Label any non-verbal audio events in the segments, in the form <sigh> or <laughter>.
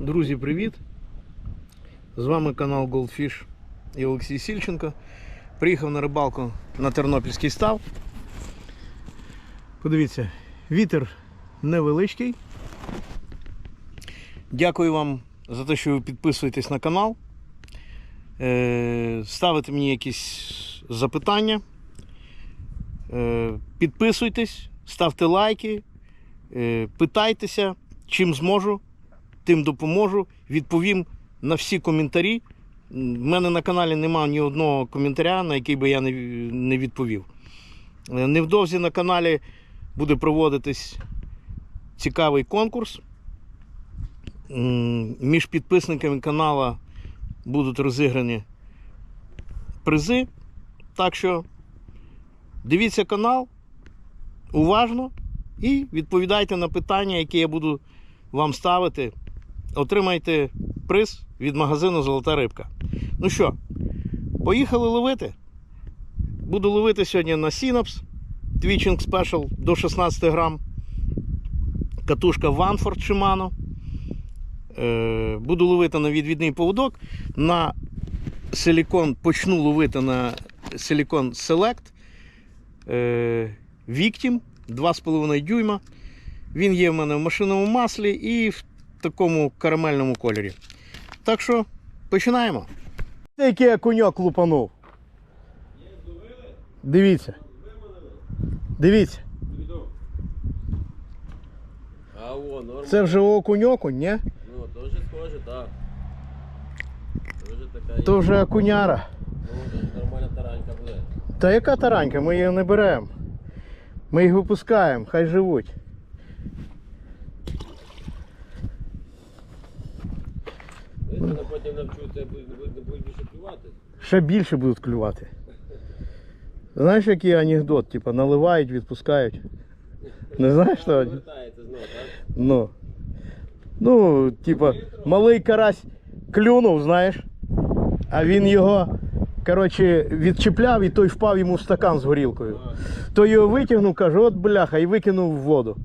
Друзі, привіт! З вами канал Goldfish і Олексій Сільченко. Приїхав на рибалку на Тернопільський став. Подивіться, вітер невеличкий. Дякую вам за те, що ви підписуєтесь на канал. Е, Ставите мені якісь запитання. Е, Підписуйтесь, ставте лайки, е, питайтеся, чим зможу тим допоможу, відповім на всі коментарі. У мене на каналі немає ні одного коментаря, на який би я не, відповів. Е, Невдовзі на каналі буде проводитись цікавий конкурс. Між підписниками канала будуть розіграні призи. Так що дивіться канал уважно і відповідайте на питання, які я буду вам ставити отримайте приз від магазину Золота рибка. Ну що, поїхали ловити. Буду ловити сьогодні на Synapse Twitching Special до 16 грам. Катушка Ванфорд Shimano. Е, Буду ловити на відвідний поводок. На силікон почну ловити на Silicon Select е, Victim 2,5 дюйма. Він є в мене в машинному маслі і в такому карамельному кольорі. Так що починаємо. Який я коньок лупанув. Дивіться. Дивіться. А о, норм. Це вже окуньок, ні? Ну, тоже схоже, так. Тоже така То вже окуняра. Ну, нормальна таранька буде. Та яка таранька? Ми її не беремо. Ми їх випускаємо, хай живуть. Вона потім навчуться, буде більше плювати. Ще більше будуть клювати. Знаєш, який анекдот? Типа наливають, відпускають. Не знаєш що? Повертається знову, так? Ну. Ну, типа, малий карась клюнув, знаєш. А він його, коротше, відчіпляв і той впав йому в стакан з горілкою. То його витягнув, каже, от бляха, і викинув в воду.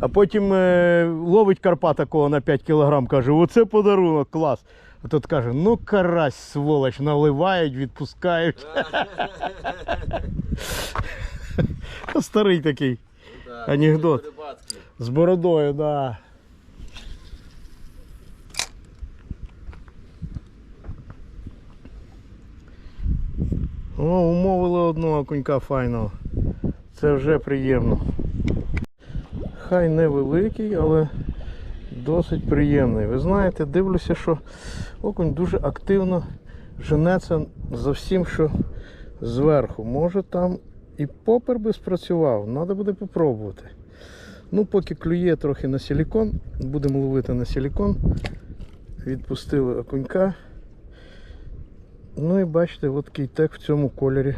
А потім е, ловить карпа такого на 5 кілограм, каже, оце подарунок, клас. А тут каже, ну карась, сволоч, наливають, відпускають. <laughs> Старий такий. Ну. Анекдот. З бородою, да. О, умовили одного конька файного. Це вже приємно. Хай невеликий, але досить приємний. Ви знаєте, дивлюся, що окунь дуже активно женеться за всім, що зверху. Може там і попер би спрацював, треба буде попробувати. Ну, поки клює трохи на силікон, будемо ловити на силікон. Відпустили окунька. Ну і бачите, от кейтек в цьому кольорі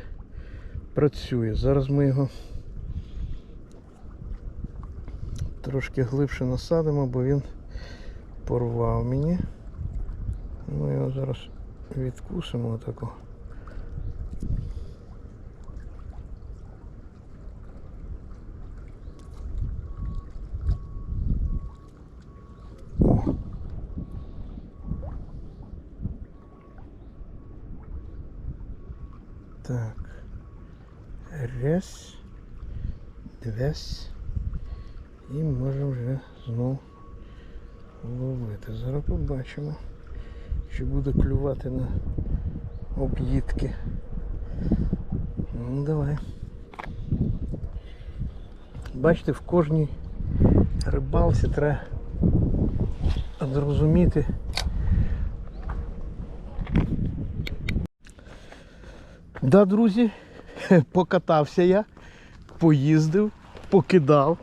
працює. Зараз ми його трошки глибше насадимо, бо він порвав мені. Ми його зараз відкусимо отако. О. Так. Раз. Двес. І можемо вже знову ловити. Зараз побачимо, чи буде клювати на об'їдки. Ну давай. Бачите, в кожній рибалці треба зрозуміти. Да, друзі, <laughs> покатався я, поїздив, покидав,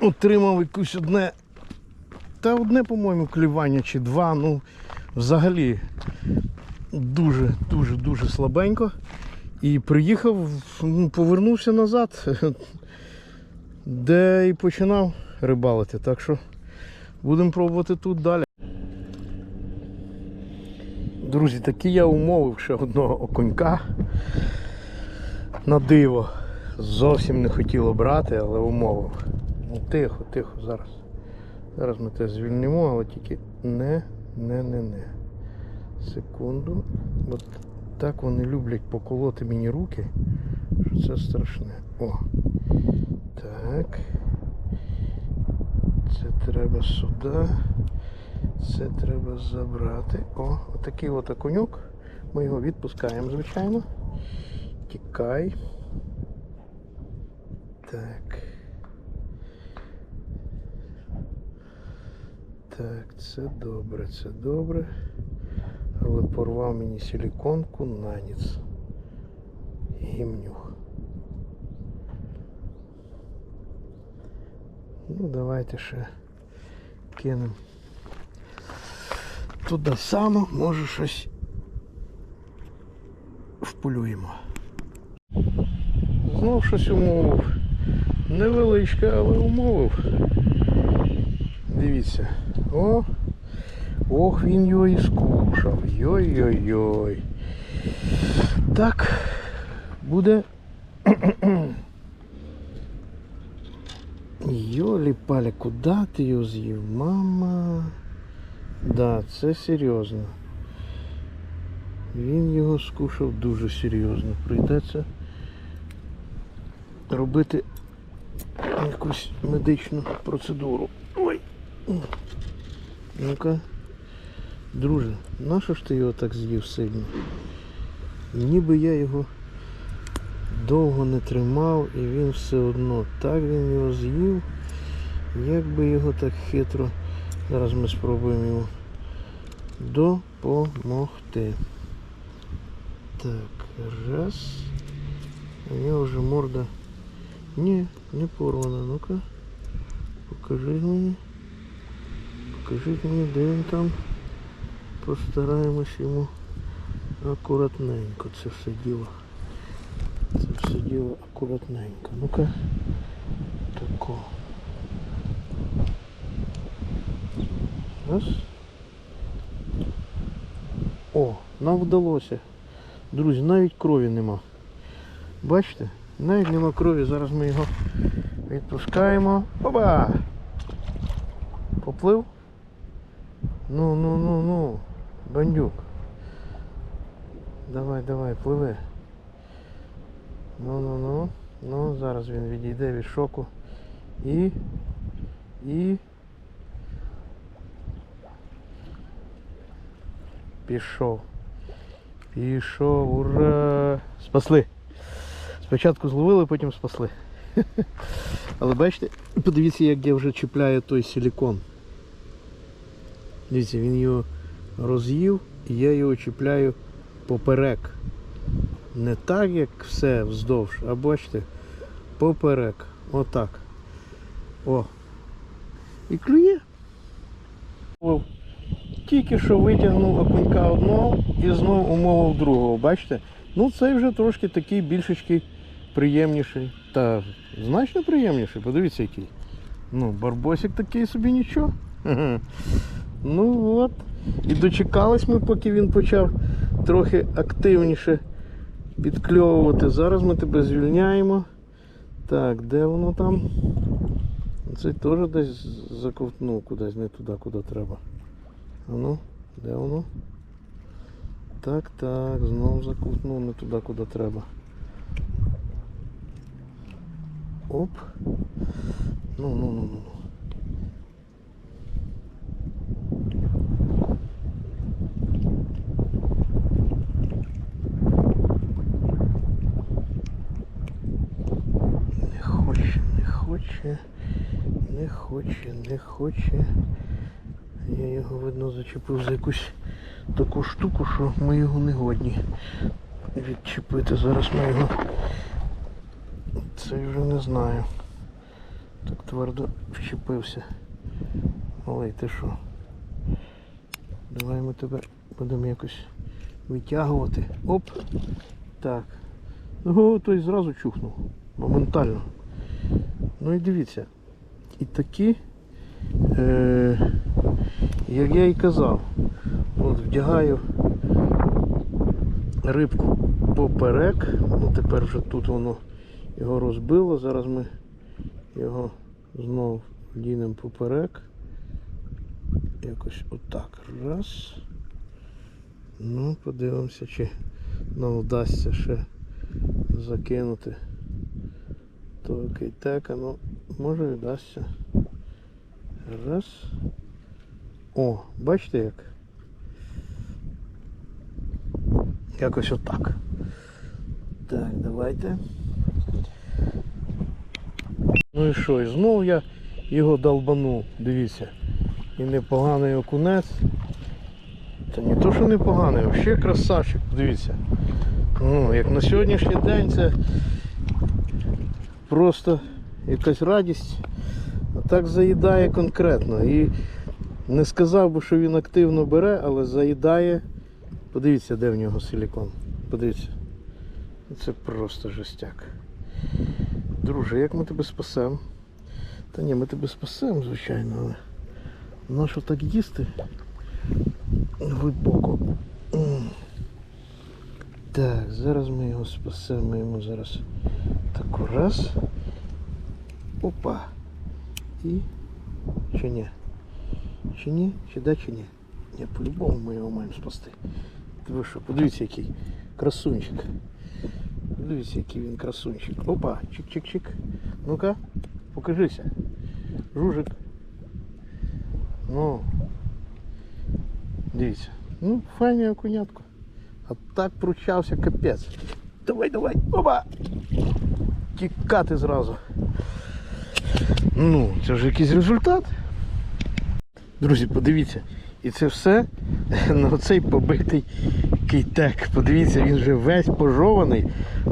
отримав якусь одне, та одне, по-моєму, клювання чи два, ну взагалі дуже, дуже, дуже слабенько. І приїхав, ну, повернувся назад, де і починав рибалити. Так що будемо пробувати тут далі. Друзі, такі я умовив ще одного окунька на диво. Зовсім не хотіло брати, але умовив. Ну, тихо, тихо, зараз. Зараз ми те звільнимо, але тільки не, не, не, не. Секунду. От так вони люблять поколоти мені руки, що це страшне. О. Так. Це треба сюди. Це треба забрати. О, отакий от окуньок. Ми його відпускаємо, звичайно. Тікай. Так. Так, це добре, це добре. Але порвав мені силіконку на ніц. Гімнюх. Ну, давайте ще кинемо. Туди само, може щось вполюємо. Знов щось умовив. Невеличке, але умовив. Дивіться. О! Ох, він його і скушав. Йой-йой-йой. Так, буде. <clears throat> Йолі паля, куди ти його з'їв? Мама. Да, це серйозно. Він його скушав дуже серйозно. Прийдеться робити якусь медичну процедуру. Ой. Ну-ка. Друже, нащо ж ти його так з'їв сильно? Ніби я його довго не тримав і він все одно так він його з'їв. Як би його так хитро. Зараз ми спробуємо йому допомогти. Так, раз. У нього вже морда. Ні, не порвана. Ну-ка. Покажи мені. Покажіть мені, де він там. Постараємось йому акуратненько це все діло. Це все діло акуратненько. Ну-ка. Тако. Раз. О, нам вдалося. Друзі, навіть крові нема. Бачите? Навіть нема крові. Зараз ми його відпускаємо. Опа! Поплив? Ну, ну, ну, ну. Бандюк. Давай, давай, пливи. Ну, ну, ну. Ну, зараз він відійде від шоку. І. І. Пішов. Пішов, ура! Спасли. Спочатку зловили, потім спасли. <laughs> Але бачите, подивіться, як я вже чіпляю той силікон. Дивіться, він його роз'їв і я його чіпляю поперек. Не так, як все вздовж, а бачите, поперек. Отак. О. І клює. Тільки що витягнув окунька одного і знов умовив другого. Бачите? Ну цей вже трошки такий більшечки приємніший. Та значно приємніший. Подивіться який. Ну, барбосик такий собі нічого. <laughs> Ну от. І дочекались ми, поки він почав трохи активніше підкльовувати. Зараз ми тебе звільняємо. Так, де воно там? Це теж десь заковтнув кудись, не туди, куди треба. А ну, де воно? Так, так, знову заковтнув не туди, куди треба. Оп. Ну, ну, ну, ну. Не хоче, не хоче, не хоче, не хоче. Я його видно зачепив за якусь таку штуку, що ми його не годні відчепити. Зараз ми його. Це вже не знаю. Так твердо вчепився. Олей, ти що? Давай ми тебе будемо якось витягувати. Оп! Так. Ну, той зразу чухнув. Моментально. Ну і дивіться. І такі, е, як я і казав, от вдягаю рибку поперек. Ну тепер вже тут воно його розбило. Зараз ми його знову вдінемо поперек. Якось отак. Раз. Ну, подивимося, чи нам вдасться ще закинути того кейтека. Ну, може і вдасться. Раз. О, бачите як? Якось отак. Так, давайте. Ну і що, і знову я його долбанув, дивіться. І непоганий окунець. Та не то, що непоганий, а взагалі красавчик, дивіться. Ну, як на сьогоднішній день це просто якась радість. А так заїдає конкретно. І не сказав би, що він активно бере, але заїдає. Подивіться, де в нього силікон. Подивіться. Це просто жестяк. Друже, як ми тебе спасемо? Та ні, ми тебе спасемо, звичайно, але нащо так їсти? Глибоко. Так, зараз ми його спасемо, ми йому зараз таку раз. Опа. І. Чи ні? Чи ні? Чи да, чи ні? Ні, по-любому ми його маємо спасти. Ви що, подивіться, який красунчик. Подивіться, який він красунчик. Опа, чик-чик-чик. Ну-ка, покажися. Жужик. Ну. Дивіться. Ну, файне окунятко. А так пручався капець. Давай, давай. Опа! Тікати зразу. Ну, це ж якийсь результат. Друзі, подивіться. І це все <laughs> на оцей побитий кейтек. Подивіться, він вже весь пожований,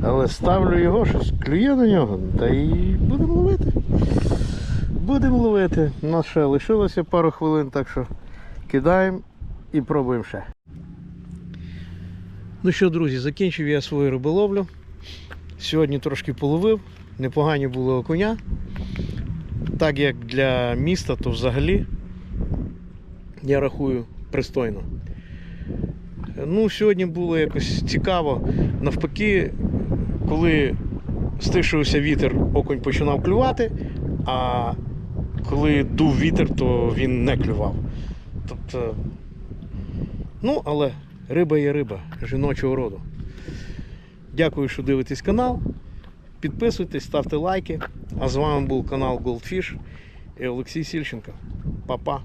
але ставлю його, щось клює на нього, та і будемо ловити. Будемо ловити. У нас ще лишилося пару хвилин, так що кидаємо і пробуємо ще. Ну що, друзі, закінчив я свою риболовлю. Сьогодні трошки половив, непогані були окуня. Так як для міста, то взагалі я рахую пристойно. Ну, сьогодні було якось цікаво. Навпаки, коли стишився вітер, окунь починав клювати, а коли дув вітер, то він не клював. Тобто, ну, але риба є риба жіночого роду. Дякую, що дивитесь канал. Підписуйтесь, ставте лайки. А з вами був канал Goldfish і Олексій Сільченко. Па-па.